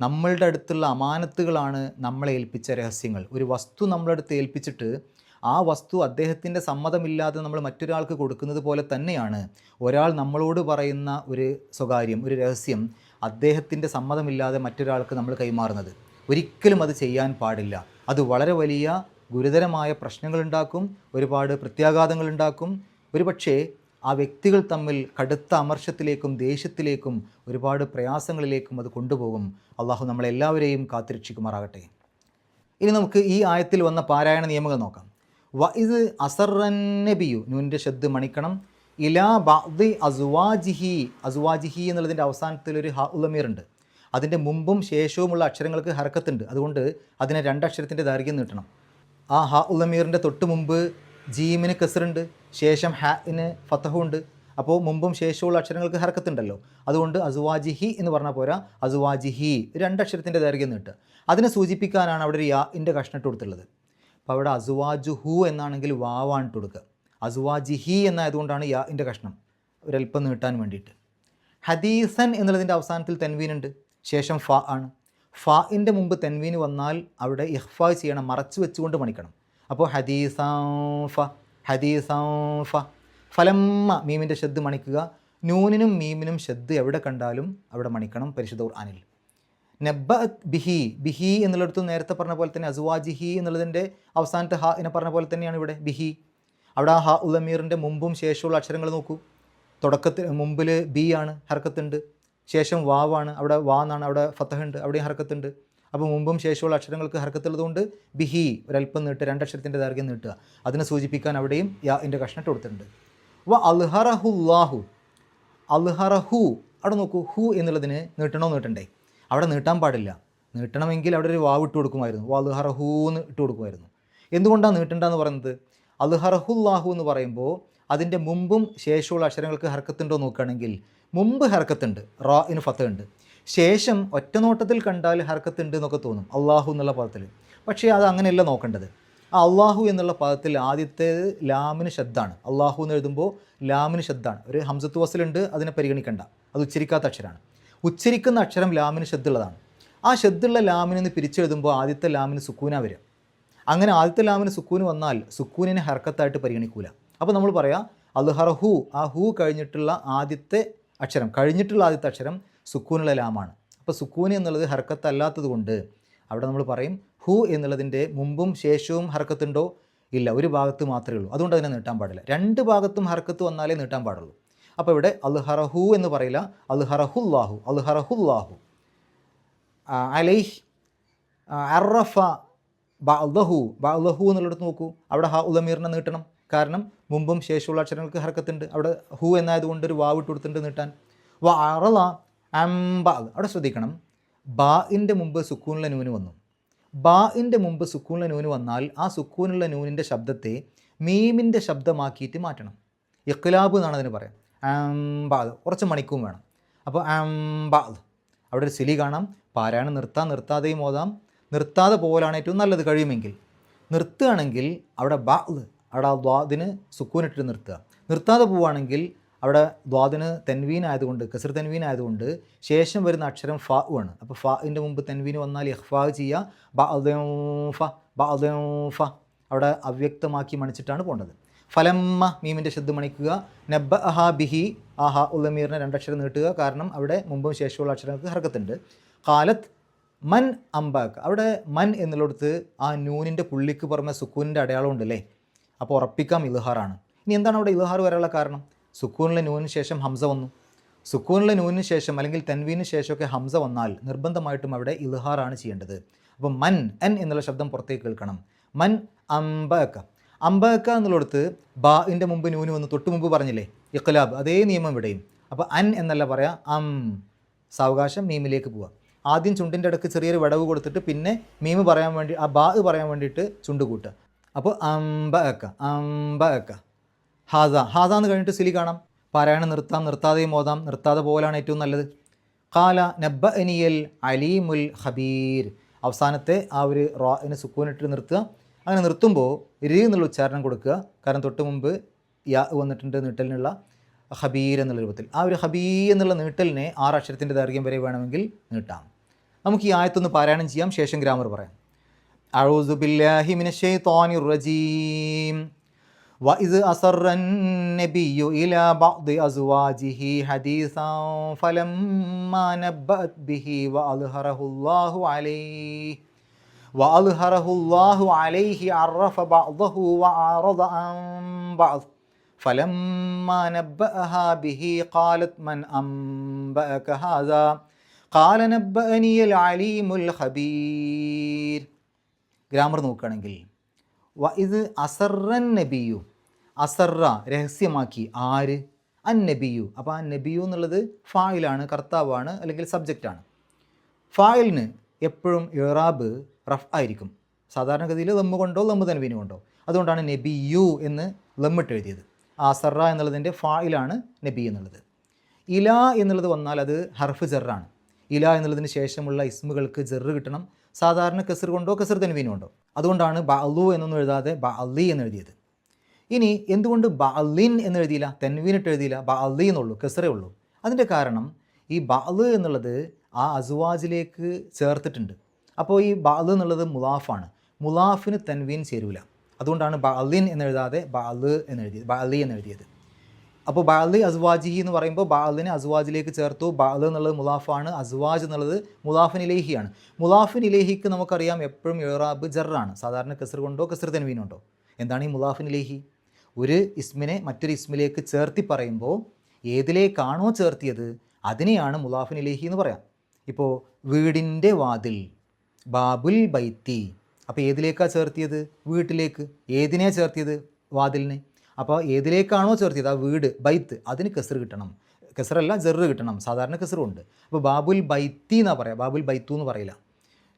നമ്മളുടെ അടുത്തുള്ള അമാനത്തുകളാണ് നമ്മളെ ഏൽപ്പിച്ച രഹസ്യങ്ങൾ. ഒരു വസ്തു നമ്മളെ അടുത്ത് ഏൽപ്പിച്ചിട്ട് ആ വസ്തു അദ്ദേഹത്തിന്റെ സമ്മതമില്ലാതെ നമ്മൾ മറ്റൊരാൾക്ക് കൊടുക്കുന്നത് പോലെ തന്നെയാണ് ഒരാൾ നമ്മളോട് പറയുന്ന ഒരു സ്വകാര്യം ഒരു രഹസ്യം അദ്ദേഹത്തിന്റെ സമ്മതമില്ലാതെ മറ്റൊരാൾക്ക് നമ്മൾ കൈമാറുന്നത്. ഒരിക്കലും അത് ചെയ്യാൻ പാടില്ല. അത് വളരെ വലിയ ഗുരുതരമായ പ്രശ്നങ്ങളുണ്ടാക്കും ഒരുപാട് പ്രത്യാഘാതങ്ങളുണ്ടാക്കും. ഒരുപക്ഷേ ആ വ്യക്തികൾ തമ്മിൽ കടുത്ത അമർഷത്തിലേക്കും ദേഷ്യത്തിലേക്കും ഒരുപാട് പ്രയാസങ്ങളിലേക്കും അത് കൊണ്ടുപോകും. അള്ളാഹു നമ്മളെല്ലാവരെയും കാത്തിരക്ഷിക്കുമാറാകട്ടെ. ഇനി നമുക്ക് ഈ ആയത്തിൽ വന്ന പാരായണ നിയമങ്ങൾ നോക്കാം. വ ഇത് അസറന്നബിയു നൂന്റെ ശബ്ദ് മണിക്കണം. ഇലാ ബഅദി അസുവാജിഹി അസുവാജിഹി എന്നുള്ളതിന്റെ അവസാനത്തിൽ ഒരു ഹ ഉലമീർ ഉണ്ട് അതിന്റെ മുമ്പും ശേഷവുമുള്ള അക്ഷരങ്ങൾക്ക് ഹർക്കത്തുണ്ട്. അതുകൊണ്ട് അതിനെ രണ്ടക്ഷരത്തിന്റെ ദൈർഘ്യം നീട്ടണം. ആ ഹ ഉലമീറിന്റെ തൊട്ട് മുമ്പ് ജീമിന് കസറുണ്ട്. ശേഷം ഹാഇന് ഫത്തഹുണ്ട് അപ്പോൾ മുമ്പും ശേഷമുള്ള അക്ഷരങ്ങൾക്ക് ഹർക്കത്തുണ്ടല്ലോ. അതുകൊണ്ട് അസുവാജിഹി എന്ന് പറഞ്ഞാൽ പോരാ. അസുവാജിഹി. രണ്ടക്ഷരത്തിന്റെ ദൈർഘ്യം നീട്ടുക. അതിനെ സൂചിപ്പിക്കാനാണ് അവിടെ ഒരു യാ ഇന്റെ കഷ്ണം ഇട്ട് കൊടുത്തുള്ളത് അപ്പോൾ അവിടെ അസുവാജുഹു എന്നാണെങ്കിൽ വാവാണ് കൊടുക്കുക. അസുവാജിഹി എന്നായതുകൊണ്ടാണ് യാ ഇന്റെ കഷ്ണം ഒരല്പം നീട്ടാൻ വേണ്ടിയിട്ട്. ഹദീസൻ എന്നുള്ളതിന്റെ അവസാനത്തിൽ തെൻവീനുണ്ട് ശേഷം ഫ ആണ്. ഫാഇന്റെ മുമ്പ് തെൻവീന് വന്നാൽ അവിടെ ഇഹ്ഫ ചെയ്യണം. മറച്ചു വെച്ചുകൊണ്ട് മണിക്കണം. അപ്പോൾ ഹദീസ ഫ. ഹദീസാം ഫ. ഫലമ്മ മീമിന്റെ ശബ്ദ് മണിക്കുക. നൂനിനും മീമിനും ശബ്ദ് എവിടെ കണ്ടാലും അവിടെ മണിക്കണം പരിശുദ്ധ ഖുർആനിൽ. നബ്ബ ബിഹി ബിഹി എന്നുള്ളിടത്ത് നേരത്തെ പറഞ്ഞ പോലെ തന്നെ അസുവാജിഹി എന്നുള്ളതിന്റെ അവസാനത്തെ ഹ എന്നെ പറഞ്ഞ പോലെ തന്നെയാണ് ഇവിടെ ബിഹി. അവിടെ ആ ഹ ഉലമീറിന്റെ മുമ്പും ശേഷമുള്ള അക്ഷരങ്ങൾ നോക്കൂ. തുടക്കത്തിൽ മുമ്പിൽ ബി ആണ് ഹർക്കത്തുണ്ട്. ശേഷം വാവാണ്. അവിടെ വാ എന്നാണ് അവിടെ ഫത്തഹുണ്ട് അവിടെയും ഹർക്കത്തുണ്ട്. അപ്പോൾ മുമ്പും ശേഷമുള്ള അക്ഷരങ്ങൾക്ക് ഹർക്കത്തുള്ളതുകൊണ്ട് ബിഹി ഒരല്പം നീട്ടുക രണ്ടക്ഷരത്തിന്റെ ദൈർഘ്യം നീട്ടുക. അതിനെ സൂചിപ്പിക്കാൻ അവിടെയും യാ എന്റെ കഷ്ണിട്ട് കൊടുത്തിട്ടുണ്ട്. വ അൽഹറഹുല്ലാഹു അൽഹറഹു അവിടെ നോക്കൂ ഹു എന്നുള്ളതിന് നീട്ടണോ നീട്ടണ്ടേ? അവിടെ നീട്ടാൻ പാടില്ല. നീട്ടണമെങ്കിൽ അവിടെ ഒരു വാവ് ഇട്ട് കൊടുക്കുമായിരുന്നു. വ അൽഹറഹു എന്ന് ഇട്ട് കൊടുക്കുമായിരുന്നു. എന്തുകൊണ്ടാണ് നീട്ടണ്ടെന്ന് പറയുന്നത്? അൽഹറഹുല്ലാഹു എന്ന് പറയുമ്പോൾ അതിന്റെ മുമ്പും ശേഷമുള്ള അക്ഷരങ്ങൾക്ക് ഹർക്കത്തുണ്ടോ നോക്കുകയാണെങ്കിൽ മുമ്പ് ഹർക്കത്തുണ്ട് റാ ഇന് ഫത്ത് ഉണ്ട്. ശേഷം ഒറ്റ നോട്ടത്തിൽ കണ്ടാൽ ഹർക്കത്തുണ്ട് എന്നൊക്കെ തോന്നും. അള്ളാഹു എന്നുള്ള പദത്തിൽ. പക്ഷേ അത് അങ്ങനെയല്ല നോക്കേണ്ടത്. ആ അള്ളാഹു എന്നുള്ള പദത്തിൽ ആദ്യത്തേത് ലാമിന് ശബ്ദമാണ് അള്ളാഹു എന്ന് എഴുതുമ്പോൾ ലാമിന് ശബ്ദമാണ് ഒരു ഹംസത്ത് വസലുണ്ട് അതിനെ പരിഗണിക്കണ്ട. അത് ഉച്ചരിക്കാത്ത അക്ഷരമാണ് ഉച്ചരിക്കുന്ന അക്ഷരം ലാമിന് ശബ്ദമുള്ളതാണ് ആ ശബ്ദമുള്ള ലാമിനെന്ന് നിന്ന് പിരിച്ചെഴുതുമ്പോൾ ആദ്യത്തെ ലാമിന് സുക്കൂന വരും അങ്ങനെ ആദ്യത്തെ ലാമിന് സുക്കൂന് വന്നാൽ സുക്കൂനിനെ ഹർക്കത്തായിട്ട് പരിഗണിക്കൂല. അപ്പോൾ നമ്മൾ പറയാം അൽഹർ ഹു ആ ഹു കഴിഞ്ഞിട്ടുള്ള ആദ്യത്തെ അക്ഷരം കഴിഞ്ഞിട്ടുള്ള ആദ്യത്തെ അക്ഷരം സുക്കൂനുള്ള ലാമാണ്. അപ്പോൾ സുക്കൂന് എന്നുള്ളത് ഹർക്കത്ത് അല്ലാത്തത് കൊണ്ട് അവിടെ നമ്മൾ പറയും ഹു എന്നുള്ളതിന്റെ മുമ്പും ശേഷവും ഹർക്കത്തുണ്ടോ? ഇല്ല ഒരു ഭാഗത്ത് മാത്രമേ ഉള്ളൂ. അതുകൊണ്ട് അതിനെ നീട്ടാൻ പാടില്ല. രണ്ട് ഭാഗത്തും ഹർക്കത്ത് വന്നാലേ നീട്ടാൻ പാടുള്ളൂ. അപ്പോൾ ഇവിടെ അൽഹറഹു എന്ന് പറയില്ല. അൽഹറഹുല്ലാഹു അൽഹറഹുല്ലാഹു. അലൈഹ് അറഫ ബഹു ബഹു എന്നുള്ളിടത്ത് നോക്കൂ. അവിടെ ഹ ഉദമീറിനെ നീട്ടണം. കാരണം മുമ്പും ശേഷമുള്ള അക്ഷരങ്ങൾക്ക് ഹർക്കത്തുണ്ട്. അവിടെ ഹു എന്നായതുകൊണ്ട് ഒരു വാവ് ഇട്ട് കൊടുത്തിട്ടുണ്ട് നീട്ടാൻ. വ അറള അംബ അവിടെ ശ്രദ്ധിക്കണം. ബാഇന്റെ മുമ്പ് സുക്കൂനുള്ള നൂന് വന്നു. ബാഇന്റെ മുമ്പ് സുക്കൂനുള്ള നൂന് വന്നാൽ ആ സുക്കൂനുള്ള നൂനിന്റെ ശബ്ദത്തെ മീമിന്റെ ശബ്ദമാക്കിയിട്ട് മാറ്റണം. ഇഖ്ലാബ് എന്നാണ് അതിന് പറയാം. അംബാദ് കുറച്ച് മണിക്കും വേണം. അപ്പോൾ അംബാദ് അവിടെ ഒരു സിലി കാണാം. പാരായണം നിർത്താം. നിർത്താതെയും ഓതാം. നിർത്താതെ പോകലാണ് ഏറ്റവും നല്ലത് കഴിയുമെങ്കിൽ. നിർത്തുകയാണെങ്കിൽ അവിടെ ബാദ് അവിടെ ആ ദ്വാദിന് സുക്കൂനിട്ടിട്ട് നിർത്തുക. നിർത്താതെ പോവുകയാണെങ്കിൽ അവിടെ ദ്വാദിന് തെൻവീൻ ആയതുകൊണ്ട് കസർ തെൻവീൻ ആയതുകൊണ്ട് ശേഷം വരുന്ന അക്ഷരം ഫ ആണ്. അപ്പോൾ ഫിന്റെ മുമ്പ് തെൻവീൻ വന്നാൽ ഇഹ്ഫാ ചെയ്യുക ബ ഫ ബ ഫ അവിടെ അവ്യക്തമാക്കി മണിച്ചിട്ടാണ് പോകേണ്ടത് ഫലമ്മ മീമിന്റെ ശബ്ദം മണിക്കുക നബ്ബ അഹാ ബിഹി ആഹാ ഉള്ളമീറിനെ രണ്ടക്ഷരം നീട്ടുക. കാരണം അവിടെ മുമ്പും ശേഷമുള്ള അക്ഷരങ്ങൾക്ക് ഹർക്കത്തുണ്ട്. കാലത്ത് മൻ അമ്പാക്ക് അവിടെ മൻ എന്നുള്ളിടത്ത് ആ നൂനിന്റെ പുള്ളിക്ക് പുറമെ സുക്കൂനിന്റെ അടയാളം ഉണ്ടല്ലേ അപ്പോൾ ഉറപ്പിക്കാം ഇൽഹാറാണ്. ഇനി എന്താണ് അവിടെ ഇൽഹാർ വരാനുള്ള കാരണം? സുക്കൂനിലെ നൂനിന് ശേഷം ഹംസ വന്നു. സുക്കൂണിലെ നൂനിന് ശേഷം അല്ലെങ്കിൽ തെൻവീന് ശേഷമൊക്കെ ഹംസ വന്നാൽ നിർബന്ധമായിട്ടും അവിടെ ഇൽഹാറാണ് ചെയ്യേണ്ടത്. അപ്പോൾ മൻ എൻ എന്നുള്ള ശബ്ദം പുറത്തേക്ക് കേൾക്കണം. മൻ അമ്പക്ക അമ്പക്ക എന്നുള്ളിടത്ത് ബാഇന്റെ മുമ്പ് നൂന് വന്ന്. തൊട്ട് മുമ്പ് പറഞ്ഞില്ലേ? ഇഖ്ലാബ്. അതേ നിയമം ഇവിടെയും. അപ്പോൾ അൻ എന്നല്ല പറയാം അം. സാവകാശം മീമിലേക്ക് പോവുക. ആദ്യം ചുണ്ടിന്റെ അടുക്ക് ചെറിയൊരു വിടവ് കൊടുത്തിട്ട് പിന്നെ മീമ് പറയാൻ വേണ്ടി ആ ബാ പറയാൻ വേണ്ടിയിട്ട് ചുണ്ട് കൂട്ടുക. അപ്പോൾ അമ്പ അക്ക ഹാസ. ഹാസ എന്ന് കഴിഞ്ഞിട്ട് സിലി കാണാം. പാരായണം നിർത്താം നിർത്താതെയും മോതാം നിർത്താതെ പോകലാണ് ഏറ്റവും നല്ലത്. കാല നബ്ബ എനിയൽ അലീമുൽ ഹബീർ അവസാനത്തെ ആ ഒരു റോ അതിനെ സുക്കൂനിട്ട് നിർത്തുക. അങ്ങനെ നിർത്തുമ്പോൾ രീ എന്നുള്ള ഉച്ചാരണം കൊടുക്കുക. കാരണം തൊട്ട് മുമ്പ് യാ വന്നിട്ടുണ്ട് നീട്ടലിനുള്ള ഹബീർ എന്നുള്ള രൂപത്തിൽ. ആ ഒരു ഹബീ എന്നുള്ള നീട്ടലിനെ ആറ് അക്ഷരത്തിന്റെ ദൈർഘ്യം വരെ വേണമെങ്കിൽ നീട്ടാം. നമുക്ക് ഈ ആയത്തൊന്ന് പാരായണം ചെയ്യാം. ശേഷം ഗ്രാമർ പറയാം. അഴൂസുബില്ലാഹിമിൻ ഷെയ്ത്തോനി റജീം. وإذ أسر النبي إلى بعض أزواجه حديثا فلما نبأت به وأظهره الله عليه وأظهره الله عليه عرف بعضه وأعرض عن بعض فلما نبأها به قالت من أنبأك هذا قال نبأني العليم الخبير ഗ്രാമർ നോക്കുകയാണെങ്കിൽ വ ഇത് അസറൻ നബിയു അസറ രഹസ്യമാക്കി. ആര്? അൻ നബിയു അപ്പോൾ ആ നബിയു എന്നുള്ളത് ഫായിലാണ് കർത്താവാണ് അല്ലെങ്കിൽ സബ്ജക്റ്റാണ്. ഫായിലിന് എപ്പോഴും ഇറാബ് റഫ് ആയിരിക്കും. സാധാരണഗതിയിൽ ലമ്മ് കൊണ്ടോ ലമ്മ് തൻവീന് കൊണ്ടോ. അതുകൊണ്ടാണ് നബിയു എന്ന് ലമ്മിട്ട് എഴുതിയത്. ആസറ എന്നുള്ളതിന്റെ ഫായിലാണ് നബി എന്നുള്ളത്. ഇല എന്നുള്ളത് വന്നാൽ അത് ഹർഫ് ജെറാണ്. ഇല എന്നുള്ളതിന് ശേഷമുള്ള ഇസ്മുകൾക്ക് ജെറ് കിട്ടണം. സാധാരണ കസർ കൊണ്ടോ കസർ തൻവീന് കൊണ്ടോ. അതുകൊണ്ടാണ് അലു എന്നൊന്നും എഴുതാതെ ബഅലി എന്ന് എഴുതിയത്. ഇനി എന്തുകൊണ്ട് ബഅലിൻ എന്ന് എഴുതിയില്ല തെൻവീനിട്ട് എഴുതിയില്ല ബാലി എന്നുള്ളൂ കെസറേ ഉള്ളൂ. അതിന്റെ കാരണം ഈ ബാൽ എന്നുള്ളത് ആ അസുവാജിലേക്ക് ചേർത്തിട്ടുണ്ട്. അപ്പോൾ ഈ ബാൽ എന്നുള്ളത് മുലാഫാണ്. മുലാഫിന് തെൻവീൻ ചേരൂല. അതുകൊണ്ടാണ് ബഅലിൻ എന്ന് എഴുതാതെ ബാൽ എന്ന് എഴുതിയത് ബഅലി എന്ന് എഴുതിയത് അപ്പോൾ ബാലി അസ്വാജിഹി എന്ന് പറയുമ്പോൾ ബാലിനെ അസ്വാജിലേക്ക് ചേർത്തു. ബാൽ എന്നുള്ളത് മുലാഫാണ്. അസ്വാജ് എന്നുള്ളത് മുലാഫിൻ ഇലേഹിയാണ് മുലാഫിൻ ഇലേഹിക്ക് നമുക്കറിയാം എപ്പോഴും ഏറാബ് ജറാണ്. സാധാരണ കസർ കൊണ്ടോ കസർ തെൻവീനുണ്ടോ എന്താണ് ഈ മുലാഫിൻ ഇലേഹി ഒരു ഇസ്മിനെ മറ്റൊരു ഇസ്മിലേക്ക് ചേർത്തി പറയുമ്പോൾ ഏതിലേക്കാണോ ചേർത്തിയത് അതിനെയാണ് മുലാഫിൻ ഇലേഹി എന്ന് പറയാം. ഇപ്പോൾ വീടിന്റെ വാതിൽ ബാബുൽ ബൈത്തി. അപ്പോൾ ഏതിലേക്കാണ് ചേർത്തിയത്? വീട്ടിലേക്ക്. ഏതിനെ ചേർത്തിയത്? വാതിലിനെ. അപ്പോൾ ഏതിലേക്കാണോ ചേർത്തിയത്? ആ വീട് ബൈത്ത്. അതിന് കെസർ കിട്ടണം. കെസറല്ല ജെറ് കിട്ടണം. സാധാരണ കെസറുണ്ട്. അപ്പോൾ ബാബുൽ ബൈത്തി എന്നാ പറയാം. ബാബുൽ ബൈത്തു എന്ന് പറയില്ല.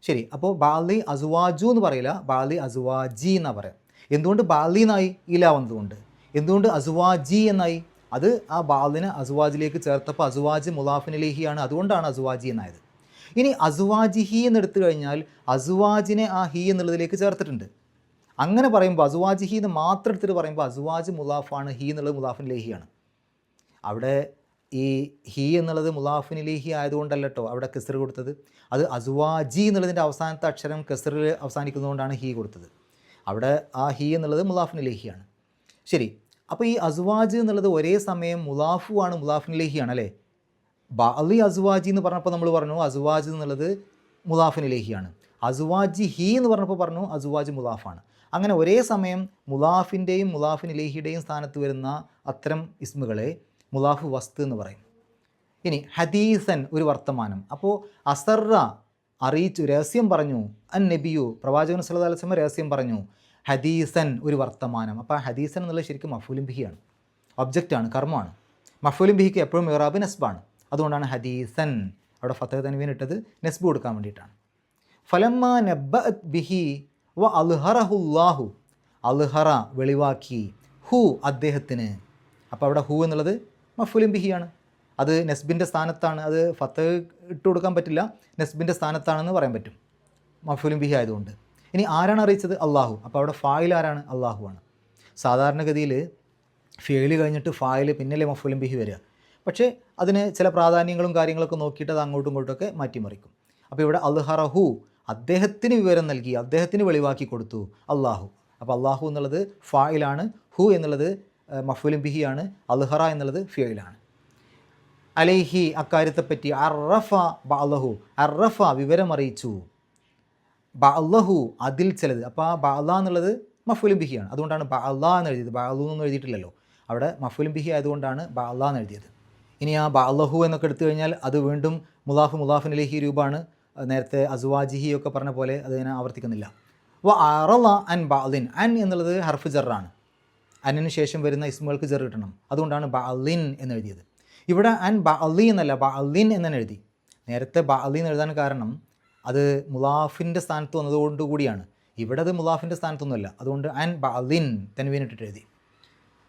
ശരി. അപ്പോൾ ബാലി അസുവാജു എന്ന് പറയില്ല. ബാലി അസുവാജി എന്നാ പറയാം. എന്തുകൊണ്ട് ബാലിന്നായി ഇല വന്നതുകൊണ്ട് എന്തുകൊണ്ട് അസുവാജി എന്നായി? അത് ആ ബാലിനെ അസുവാജിലേക്ക് ചേർത്തപ്പോൾ അസുവാജ് മുലാഫിനിലേഹിയാണ്. അതുകൊണ്ടാണ് അസുവാജി എന്നായത്. ഇനി അസുവാജി ഹി എന്നെടുത്തു കഴിഞ്ഞാൽ അസുവാജിനെ ആ ഹി എന്നുള്ളതിലേക്ക് ചേർത്തിട്ടുണ്ട്. അങ്ങനെ പറയുമ്പോൾ അസുവാജ് ഹി എന്ന് മാത്രം എടുത്തിട്ട് പറയുമ്പോൾ അസുവാജ് മുലാഫാണ് ഹി എന്നുള്ളത് മുലാഫിനിലേഹിയാണ്. അവിടെ ഈ ഹി എന്നുള്ളത് മുലാഫിനിലേഹി ആയതുകൊണ്ടല്ല കേട്ടോ അവിടെ കെസർ കൊടുത്തത്. അത് അസുവാജി എന്നുള്ളതിന്റെ അവസാനത്തെ അക്ഷരം കെസറിൽ അവസാനിക്കുന്നതുകൊണ്ടാണ് ഹി കൊടുത്തത്. അവിടെ ആ ഹി എന്നുള്ളത് മുലാഫിൻ ലേഹിയാണ്. ശരി അപ്പോൾ ഈ അസ്വാജ് എന്നുള്ളത് ഒരേ സമയം മുലാഫുവാണ് മുലാഫിൻ ലേഹിയാണ് അല്ലേ? ബാലി അസ്വാജി എന്ന് പറഞ്ഞപ്പോൾ നമ്മൾ പറഞ്ഞു അസ്വാജ് എന്നുള്ളത് മുലാഫിൻ ലേഹിയാണ്. അസുവാജി ഹി എന്ന് പറഞ്ഞപ്പോൾ പറഞ്ഞു അസുവാജ് മുലാഫാണ്. അങ്ങനെ ഒരേ സമയം മുലാഫിന്റെയും മുലാഫിനിലേഹിയുടെയും സ്ഥാനത്ത് വരുന്ന അത്തരം ഇസ്മുകളെ മുലാഫ് വസ്തു എന്ന് പറയും. ഇനി ഹദീസൻ ഒരു വർത്തമാനം. അപ്പോൾ അസറ അറിയിച്ചു രഹസ്യം പറഞ്ഞു. അൻ നബിയു പ്രവാചകൻ സല്ലല്ലാഹു അലൈഹി വസല്ലം രഹസ്യം പറഞ്ഞു. ഹദീസൻ ഒരു വർത്തമാനം. അപ്പോൾ ഹദീസൻ എന്നുള്ളത് ശരിക്കും മഫൂലും ബിഹിയാണ്. ഒബ്ജക്റ്റാണ് കർമ്മമാണ്. മഫൂലും ബിഹിക്ക് എപ്പോഴും ഇറാബ് നെസ്ബാണ്. അതുകൊണ്ടാണ് ഹദീസൻ അവിടെ ഫത്തഹ് തൻവീൻ ഇട്ടത് നെസ്ബ് കൊടുക്കാൻ വേണ്ടിയിട്ടാണ്. ഫലമ്മ നബ്ബ ബിഹി വ അൽഹറഹുല്ലാഹു. അൽഹറ വെളിവാക്കി ഹു അദ്ദേഹത്തിന്. അപ്പോൾ അവിടെ ഹു എന്നുള്ളത് മഫുലിം ബിഹിയാണ്. അത് നെസ്ബിന്റെ സ്ഥാനത്താണ്. അത് ഫത്ത് ഇട്ട് കൊടുക്കാൻ പറ്റില്ല. നെസ്ബിന്റെ സ്ഥാനത്താണെന്ന് പറയാൻ പറ്റും. മഫുലും ബിഹി ആയതുകൊണ്ട്. ഇനി ആരാണ് അറിയിച്ചത്? അള്ളാഹു. അപ്പോൾ അവിടെ ഫായിൽ ആരാണ്? അള്ളാഹു ആണ്. സാധാരണഗതിയിൽ ഫെയിൽ കഴിഞ്ഞിട്ട് ഫായിൽ പിന്നല്ലേ മഫുലും ബിഹി വരിക. പക്ഷേ അതിന് ചില പ്രാധാന്യങ്ങളും കാര്യങ്ങളൊക്കെ നോക്കിയിട്ട് അത് അങ്ങോട്ടും ഇങ്ങോട്ടൊക്കെ മാറ്റിമറിക്കും. അപ്പോൾ ഇവിടെ അൽഹറഹു അദ്ദേഹത്തിന് വിവരം നൽകി അദ്ദേഹത്തിന് വെളിവാക്കി കൊടുത്തു അള്ളാഹു. അപ്പോൾ അള്ളാഹു എന്നുള്ളത് ഫായിലാണ് ഹു എന്നുള്ളത് മഫുലും ബിഹിയാണ് അൽഹറ എന്നുള്ളത് ഫിയയിലാണ് അലൈഹി അക്കാര്യത്തെപ്പറ്റി അറഫ ബഅലഹു അറഫ വിവരമറിയിച്ചു. ബഅലഹു അതിൽ ചിലത്. അപ്പോൾ ആ ബഅല എന്നുള്ളത് മഫുലും ബിഹിയാണ്. അതുകൊണ്ടാണ് ബാല എന്ന് എഴുതിയത്. ബഅലു എന്നൊന്നും എഴുതിയിട്ടില്ലല്ലോ. അവിടെ മഫുലും ബിഹി ആയതുകൊണ്ടാണ് ബാല എന്ന് എഴുതിയത്. ഇനി ആ ബഅലഹു എന്നൊക്കെ എടുത്തു കഴിഞ്ഞാൽ അത് വീണ്ടും മുലാഫ് മുലാഫിൻ അലഹി രൂപമാണ് നേരത്തെ അസുവാജിഹി ഒക്കെ പറഞ്ഞ പോലെ അത് ഞാൻ ആവർത്തിക്കുന്നില്ല. വ അറള അൻ ബാലിൻ അൻ എന്നുള്ളത് ഹർഫ് ജറാണ്. അന്നിന് ശേഷം വരുന്ന ഇസ്മുകൾക്ക് ജർ കിട്ടണം. അതുകൊണ്ടാണ് ബാലിൻ എന്ന് എഴുതിയത്. ഇവിടെ ആൻഡ് ബ അലി എന്നല്ല ബ അലിൻ എന്നാണ് എഴുതി. നേരത്തെ ബ അലി എന്ന് എഴുതാൻ കാരണം അത് മുലാഫിന്റെ സ്ഥാനത്ത് വന്നതുകൊണ്ട് കൂടിയാണ്. ഇവിടെ അത് മുലാഫിന്റെ സ്ഥാനത്തൊന്നുമല്ല അതുകൊണ്ട് ആൻ ബ അലിൻ തെൻവീനിട്ടിട്ട് എഴുതി.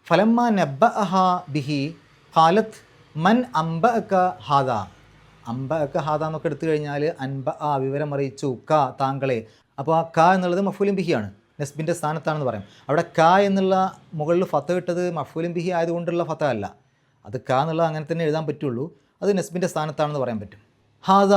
ഫലമ്മ നബ്ബ അഹ ബിഹി ഖാലത്ത് മൻ അംബ അക്ക ഹാദ. അമ്പ അക്ക ഹാദ എന്നൊക്കെ എടുത്തു കഴിഞ്ഞാൽ അൻപ ആ വിവരം അറിയിച്ചു ക താങ്കളെ. അപ്പോൾ ആ ക എന്നുള്ളത് മഫൂലിം ബിഹിയാണ് നെസ്ബിന്റെ സ്ഥാനത്താണെന്ന് പറയാം. അവിടെ ക എന്നുള്ള മുകളിൽ ഫത്ത ഇട്ടത് മഫൂലിം ബിഹി ആയതുകൊണ്ടുള്ള ഫത്ത അല്ല അത് ക എന്നുള്ളത് അങ്ങനെ തന്നെ എഴുതാൻ പറ്റുള്ളൂ. അത് നെസ്ബിന്റെ സ്ഥാനത്താണെന്ന് പറയാൻ പറ്റും. ഹാദ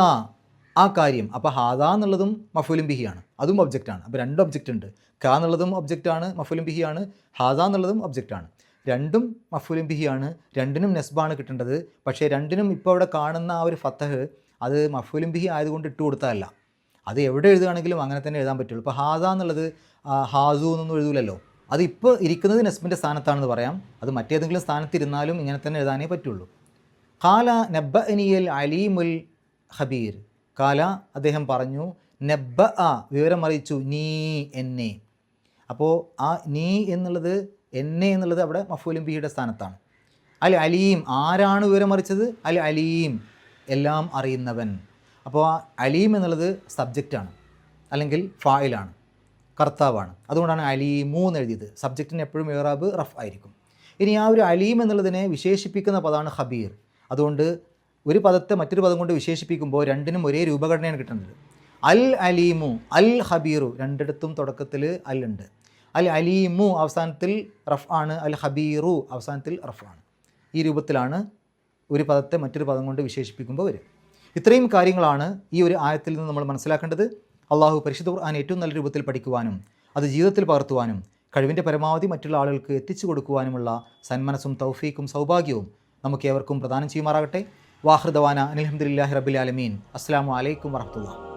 ആ കാര്യം. അപ്പോൾ ഹാദ എന്നുള്ളതും മഫുലും ബിഹിയാണ് അതും ഒബ്ജക്റ്റാണ് അപ്പോൾ രണ്ട് ഒബ്ജക്റ്റ് ഉണ്ട്. ക എന്നുള്ളതും ഒബ്ജക്റ്റാണ് മഫുലും ബിഹിയാണ് ഹാദ എന്നുള്ളതും ഒബ്ജക്റ്റാണ് രണ്ടും മഫുലും ബിഹിയാണ് രണ്ടിനും നെസ്ബാണ് കിട്ടേണ്ടത്. പക്ഷേ രണ്ടിനും ഇപ്പോൾ അവിടെ കാണുന്ന ആ ഒരു ഫത്തഹ് അത് മഫുലും ബിഹി ആയതുകൊണ്ട് ഇട്ട് കൊടുത്തതല്ല അത് എവിടെ എഴുതുകയാണെങ്കിലും അങ്ങനെ തന്നെ എഴുതാൻ പറ്റുള്ളൂ. ഇപ്പോൾ ഹാദ എന്നുള്ളത് ഹാസു എന്നൊന്നും എഴുതൂലല്ലോ. അത് ഇപ്പോൾ ഇരിക്കുന്നത് നസ്മിന്റെ സ്ഥാനത്താണെന്ന് പറയാം. അത് മറ്റേതെങ്കിലും സ്ഥാനത്തിരുന്നാലും ഇങ്ങനെ തന്നെ എഴുതാനേ പറ്റുള്ളൂ. കാല നബ്ബ അനിയൽ അലീമുൽ ഹബീർ കാല അദ്ദേഹം പറഞ്ഞു നബ്ബ ആ വിവരം അറിയിച്ചു നീ എന്നെ. അപ്പോൾ ആ നീ എന്നുള്ളത് എന്നെ എന്നുള്ളത് അവിടെ മഫൂലും ബിയുടെ സ്ഥാനത്താണ്. അൽ അലീം ആരാണ് വിവരം അറിയിച്ചത്? അൽ അലീം എല്ലാം അറിയുന്നവൻ. അപ്പോൾ ആ അലീം എന്നുള്ളത് സബ്ജക്റ്റാണ് അല്ലെങ്കിൽ ഫായിലാണ്. കർത്താവാണ്. അതുകൊണ്ടാണ് അലീമു എന്ന് എഴുതിയത്. സബ്ജക്റ്റിന് എപ്പോഴും ഇറാബ് റഫ് ആയിരിക്കും. ഇനി ആ ഒരു അലീം എന്നുള്ളതിനെ വിശേഷിപ്പിക്കുന്ന പദമാണ് ഹബീർ അതുകൊണ്ട് ഒരു പദത്തെ മറ്റൊരു പദം കൊണ്ട് വിശേഷിപ്പിക്കുമ്പോൾ രണ്ടിനും ഒരേ രൂപഘടനയാണ് കിട്ടുന്നത് അൽ അലീമു അൽ ഹബീറു രണ്ടിടത്തും തുടക്കത്തിൽ അൽ ഉണ്ട്. അൽ അലീമു അവസാനത്തിൽ റഫ് ആണ് അൽ ഹബീറു അവസാനത്തിൽ റഫ് ആണ്. ഈ രൂപത്തിലാണ് ഒരു പദത്തെ മറ്റൊരു പദം കൊണ്ട് വിശേഷിപ്പിക്കുമ്പോൾ വരും ഇത്രയും കാര്യങ്ങളാണ് ഈ ഒരു ആയത്തിൽ നിന്ന് നമ്മൾ മനസ്സിലാക്കേണ്ടത്. അള്ളാഹു പരിശുദ്ധ ഖുർആൻ ഏറ്റവും നല്ല രൂപത്തിൽ പഠിക്കുവാനും അത് ജീവിതത്തിൽ പകർത്തുവാനും കഴിവിന്റെ പരമാവധി മറ്റുള്ള ആളുകൾക്ക് എത്തിച്ചു കൊടുക്കുവാനുമുള്ള സന്മനസ്സും തൗഫീക്കും സൗഭാഗ്യവും നമുക്ക് ഏവർക്കും പ്രദാനം ചെയ്യുമാറാകട്ടെ. വാഹൃദവാന അനിൽഹമ്മദില്ലാഹി റബിൽ ആലമീൻ. അസ്സാം വലൈക്കും വർഹമുല്ല